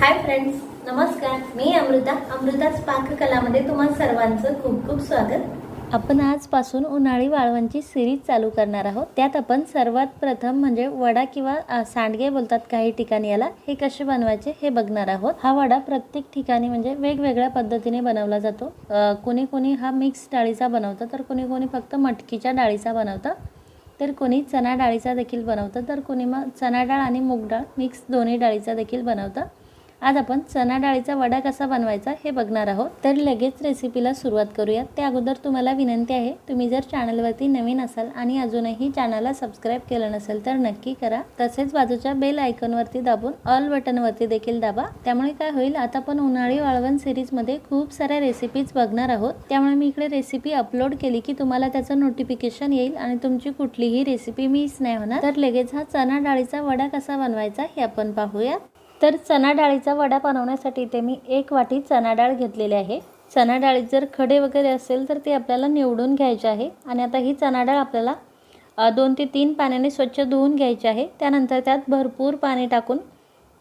Hi friends नमस्कार. मी अमृता अमृताच पाककलामध्ये तुम्हा सर्वांचं खूप खूप स्वागत. आपण आजपासून उन्हाळी वाळवांची सिरीज चालू करणार आहोत. त्यात आपण सर्वात प्रथम म्हणजे वडा किंवा सांडगे बोलतात काही ठिकाणी याला हे कसे बनवायचे हे बघणार आहोत. हा वडा प्रत्येक ठिकाणी म्हणजे वेगवेगळ्या पद्धतीने बनवला जातो. कोणी कोणी हा मिक्स डाळीचा बनवतं तर कोणी कोणी फक्त मटकीच्या डाळीचा बनवतं तर कोणी चणा डाळीचा देखील बनवतं तर कोणी मग चणा डाळ आणि मूग डाळ मिक्स दोन्ही डाळीचा देखील बनवतं. आज आपण चणा डाळीचा वडा कसा बनवायचा हे बघणार आहोत. तर लगेच रेसिपीला सुरुवात करूयात. त्या अगोदर तुम्हाला विनंती आहे तुम्ही जर चॅनलवरती नवीन असाल आणि अजूनही चॅनलला सबस्क्राईब केलं नसेल तर नक्की करा. तसेच बाजूच्या बेल आयकॉनवरती दाबून ऑल बटनवरती देखील दाबा. त्यामुळे काय होईल आता आपण उन्हाळी वाळवण सिरीजमध्ये खूप साऱ्या रेसिपीज बघणार आहोत. त्यामुळे मी इकडे रेसिपी अपलोड केली की तुम्हाला त्याचं नोटिफिकेशन येईल आणि तुमची कुठलीही रेसिपी मिस नाही होणार. तर लगेच हा चणा डाळीचा वडा कसा बनवायचा हे आपण पाहूया तर चणा डाळीचा वडा बनवण्यासाठी इथे मी एक वाटी चणा डाळ घेतलेली आहे. चणा डाळीत जर खडे वगैरे असेल तर ते आपल्याला निवडून घ्यायचे आहे आणि आता ही चणा डाळ आपल्याला दोन ते तीन पाण्याने स्वच्छ धुवून घ्यायची आहे. त्यानंतर त्यात भरपूर पाणी टाकून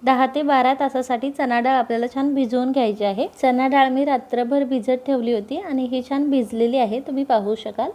दहा ते बारा तासासाठी चणा डाळ आपल्याला छान भिजवून घ्यायची आहे. चणा डाळ मी रात्रभर भिजत ठेवली होती आणि ही छान भिजलेली आहे. तुम्ही पाहू शकाल.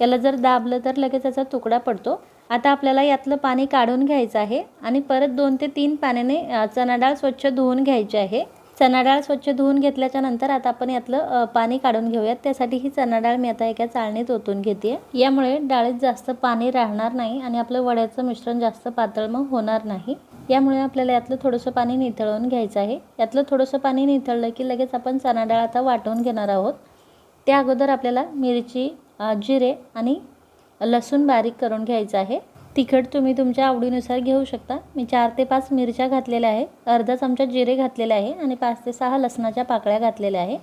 याला जर दाबलं तर लगेच त्याचा तुकडा पडतो. आता आपल्याला यातलं पाणी काढून घ्यायचं आहे आणि परत दोन ते तीन पाण्याने चणाडाळ चणा डाळ स्वच्छ धुवून घ्यायची आहे. चणा डाळ स्वच्छ धुवून घेतल्याच्या नंतर आता आपण यातलं पाणी काढून घेऊयात. त्यासाठी ही चणा डाळ मी आता एका चाळणीत ओतून घेते यामुळे डाळीत जास्त पाणी राहणार नाही आणि आपलं वड्याचं मिश्रण जास्त पातळ मग होणार नाही. यामुळे आपल्याला यातलं थोडंसं पाणी निथळवून घ्यायचं आहे. यातलं थोडंसं पाणी निथळलं की लगेच आपण चणा डाळ आता वाटून घेणार आहोत. त्या अगोदर आपल्याला मिरची जिरे आणि लसूण बारीक करून घ्यायचं आहे. तिखट तुम्ही तुमच्या आवडीनुसार घेऊ शकता. मी चार ते पाच मिरच्या घातलेल्या आहे. अर्धा चमचा जिरे घातलेले आहे आणि पाच ते सहा लसणाच्या पाकळ्या घातलेल्या आहे.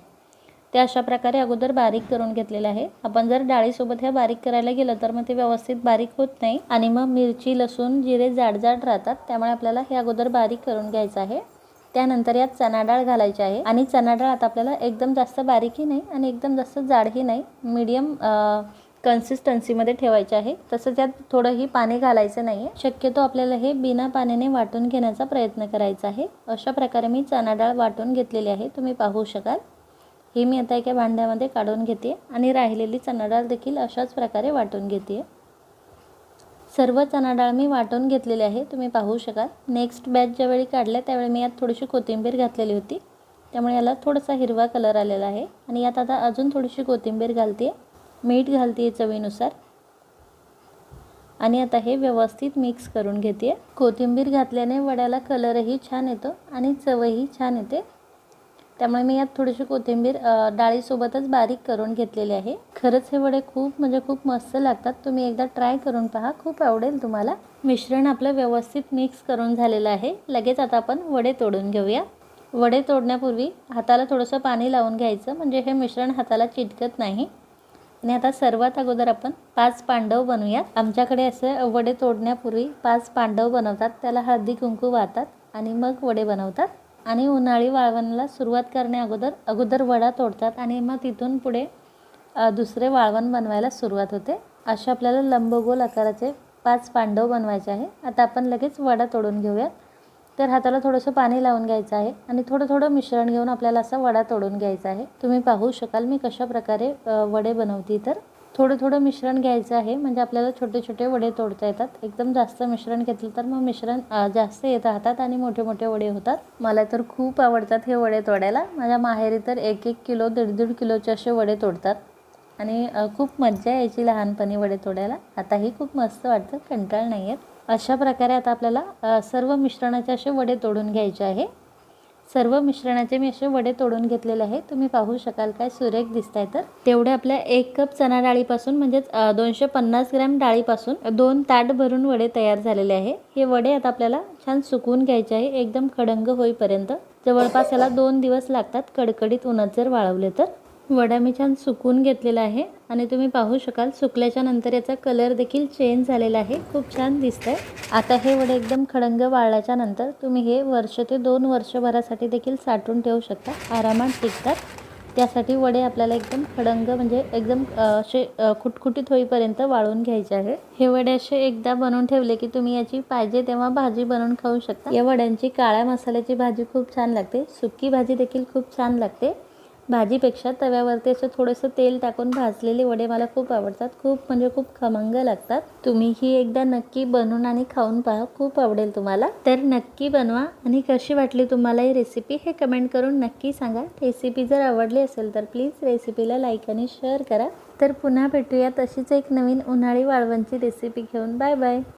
ते अशा प्रकारे अगोदर बारीक करून घेतलेलं आहे. आपण जर डाळीसोबत ह्या बारीक करायला गेलं तर मग ते व्यवस्थित बारीक होत नाही आणि मग मिरची लसूण जिरे जाड जाड राहतात. त्यामुळे आपल्याला हे अगोदर बारीक करून घ्यायचं आहे. त्यानंतर यात चणा डाळ घालायची आहे आणि चणा डाळ आता आपल्याला एकदम जास्त बारीकही नाही आणि एकदम जास्त जाडही नाही. मीडियम कन्सिस्टन्सीमध्ये ठेवायचे आहे. तसंच यात थोडंही पाणी घालायचं नाही आहे शक्यतो आपल्याला हे बिना पाण्याने वाटून घेण्याचा प्रयत्न करायचा आहे. अशा प्रकारे मी चणा डाळ वाटून घेतलेली आहे. तुम्ही पाहू शकाल. ही मी आता एका भांड्यामध्ये काढून घेते आणि राहिलेली चणा डाळ देखील अशाच प्रकारे वाटून घेते. सर्व चणा डाळ मी वाटून घेतलेली आहे. तुम्ही पाहू शकाल. नेक्स्ट बॅच ज्यावेळी काढल्या त्यावेळी मी यात थोडीशी कोथिंबीर घातलेली होती. त्यामुळे याला थोडासा हिरवा कलर आलेला आहे. आणि यात आता अजून थोडीशी कोथिंबीर घालते. मीठ घालते चवीनुसार. आणि आता हे व्यवस्थित मिक्स करून घेते कोथिंबीर घातल्याने वड्याला कलरही छान येतो आणि चवही छान येते. त्यामुळे मी यात थोडीशी कोथिंबीर डाळीसोबतच बारीक करून घेतलेली आहे. खरंच हे वडे खूप म्हणजे खूप मस्त लागतात. तुम्ही एकदा ट्राय करून पहा. खूप आवडेल तुम्हाला. मिश्रण आपलं व्यवस्थित मिक्स करून झालेलं आहे. लगेच आता आपण वडे तोडून घेऊया. वडे तोडण्यापूर्वी हाताला थोडंसं पाणी लावून घ्यायचं. म्हणजे हे मिश्रण हाताला चिटकत नाही. आणि आता सर्वात अगोदर आपण पाच पांडव बनवूयात. आमच्याकडे असे वडे तोडण्यापूर्वी पाच पांडव बनवतात. त्याला हळदी कुंकू वाहतात आणि मग वडे बनवतात. आणि उन्हाळी वाळवणाला सुरुवात करण्या अगोदर अगोदर वडा तोडतात आणि मग तिथून पुढे दुसरे वाळवण बनवायला सुरुवात होते. असे आपल्याला लंबगोल आकाराचे पाच पांडव बनवायचे आहे. आता आपण लगेच वडा तोडून घेऊयात. तर हाताला थोडंसं पाणी लावून घ्यायचं आहे आणि थोडं थोडं मिश्रण घेऊन आपल्याला असा वडा तोडून घ्यायचा आहे. तुम्ही पाहू शकाल मी कशा प्रकारे वडे बनवते तर. थोडं थोडं मिश्रण घ्यायचं आहे म्हणजे आपल्याला छोटे छोटे वडे तोडता येतात. एकदम जास्त मिश्रण घेतलं तर मग मिश्रण जास्त येत राहतात आणि मोठे मोठे वडे होतात. मला तर खूप आवडतात हे वडे तोडायला. माझ्या माहेरी तर एक एक किलो दीड दीड किलोचे असे वडे तोडतात. आणि खूप मज्जा यायची लहानपणी वडे तोडायला. आताही खूप मस्त वाटतं कंटाळ नाही आहेत अशा प्रकारे आता आपल्याला सर्व मिश्रणाचे असे वडे तोडून घ्यायचे आहे. सर्व मिश्रणाचे मी असे वडे तोडून घेतलेले आहे. तुम्ही पाहू शकाल काय सुरेख दिसत आहे तर. तेवढे आपल्या एक कप चणा डाळीपासून म्हणजेच दोनशे पन्नास ग्रॅम डाळीपासून दोन ताट भरून वडे तयार झालेले आहे. हे वडे आता आपल्याला छान सुकवून घ्यायचे आहे. एकदम खडंग होईपर्यंत. जवळपास याला दोन दिवस लागतात कडकडीत उन्हात जर वाळवले तर. वडा मी छान सुकून घेतलेला आहे. आणि तुम्ही पाहू शकाल सुकल्याच्या नंतर याचा कलर देखील चेंज झालेला आहे. खूप छान दिसत आहे आता हे वडे एकदम खडंग वाळल्याच्या नंतर तुम्ही हे वर्ष ते दोन वर्षभरासाठी देखील साठवून ठेवू शकता. आरामात टिकतात. त्यासाठी वडे आपल्याला एकदम खडंग म्हणजे एकदम असे खुटखुटीत होईपर्यंत वाळून घ्यायचे आहे. हे वडे असे एकदा बनवून ठेवले की तुम्ही याची पाहिजे तेव्हा भाजी बनवून खाऊ शकता. या वड्यांची काळ्या मसाल्याची भाजी खूप छान लागते. सुकी भाजी देखील खूप छान लागते. भाजीपेक्षा तव्यावरती असं थोडंसं तेल टाकून भाजलेले वडे मला खूप आवडतात. खूप म्हणजे खूप खमंग लागतात. तुम्ही ही एकदा नक्की बनवून आणि खाऊन पहा. खूप आवडेल तुम्हाला. तर नक्की बनवा आणि कशी वाटली तुम्हाला ही रेसिपी हे कमेंट करून नक्की सांगा. रेसिपी जर आवडली असेल तर प्लीज रेसिपीला लाईक आणि शेअर करा. तर पुन्हा भेटूया तशीच एक नवीन उन्हाळी वाळवणची रेसिपी घेऊन. Bye bye